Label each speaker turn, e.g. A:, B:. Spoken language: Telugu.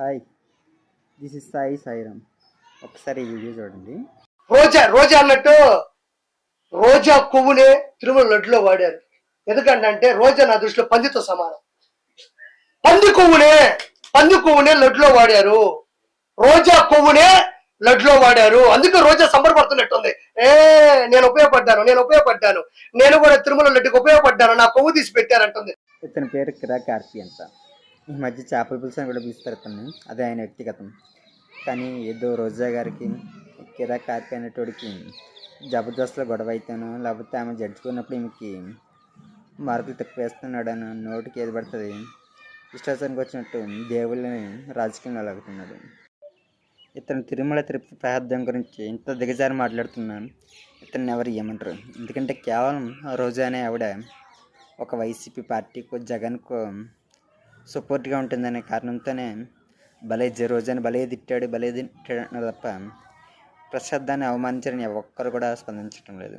A: Hi this is Sai Sairam ఒకసారి ఈ వీడియో చూడండి.
B: రోజా రోజా అన్నట్టు రోజా కొవ్వునే తిరుమల లడ్డులో వాడారు. ఎందుకంటే రోజా నా దృష్టిలో పందితో సమానం. పంది కొవ్వునే పంది కొవ్వునే లడ్డులో వాడారు. రోజా కొవ్వునే లడ్డులో వాడారు. అందుకే రోజా సంబరపడుతున్నట్టుంది. ఏ నేను ఉపయోగపడ్డాను నేను ఉపయోగపడ్డాను. నేను కూడా తిరుమల లడ్డుకి ఉపయోగపడ్డాను నా కొవ్వు తీసి పెట్టారంటుంది.
A: ఇతని పేరు కిరా అంట. ఈ మధ్య చేపల పులుసు అని కూడా పిలుస్తారు అతన్ని అదే ఆయన వ్యక్తిగతం. కానీ ఏదో రోజా గారికి కిరా కార్కి అనేటోడికి జబర్దస్త్లో గొడవ అయితేను లేకపోతే ఆమె జడ్చుకున్నప్పుడు ఈమెకి మార్కులు తక్కువ వేస్తున్నాడని నోటికి ఏది పడుతుంది? ఇష్టాచానికి వచ్చినట్టు దేవుళ్ళని రాజకీయంలో లాగుతున్నాడు ఇతను తిరుమల తిరుపతి ప్రార్థన గురించి ఇంత దిగజారి మాట్లాడుతున్నాను. ఇతన్ని ఎవరు ఏమంటారు? ఎందుకంటే కేవలం రోజా అనే ఆవిడ ఒక వైసీపీ పార్టీకో జగన్కో సపోర్ట్గా ఉంటుందనే కారణంతోనే భలే జ రోజాని భలే తిట్టాడు భలే తిట్టాడు అన్నారు తప్ప ప్రసాద్ దాన్ని అవమానించారని ఒక్కరు కూడా స్పందించడం లేదు.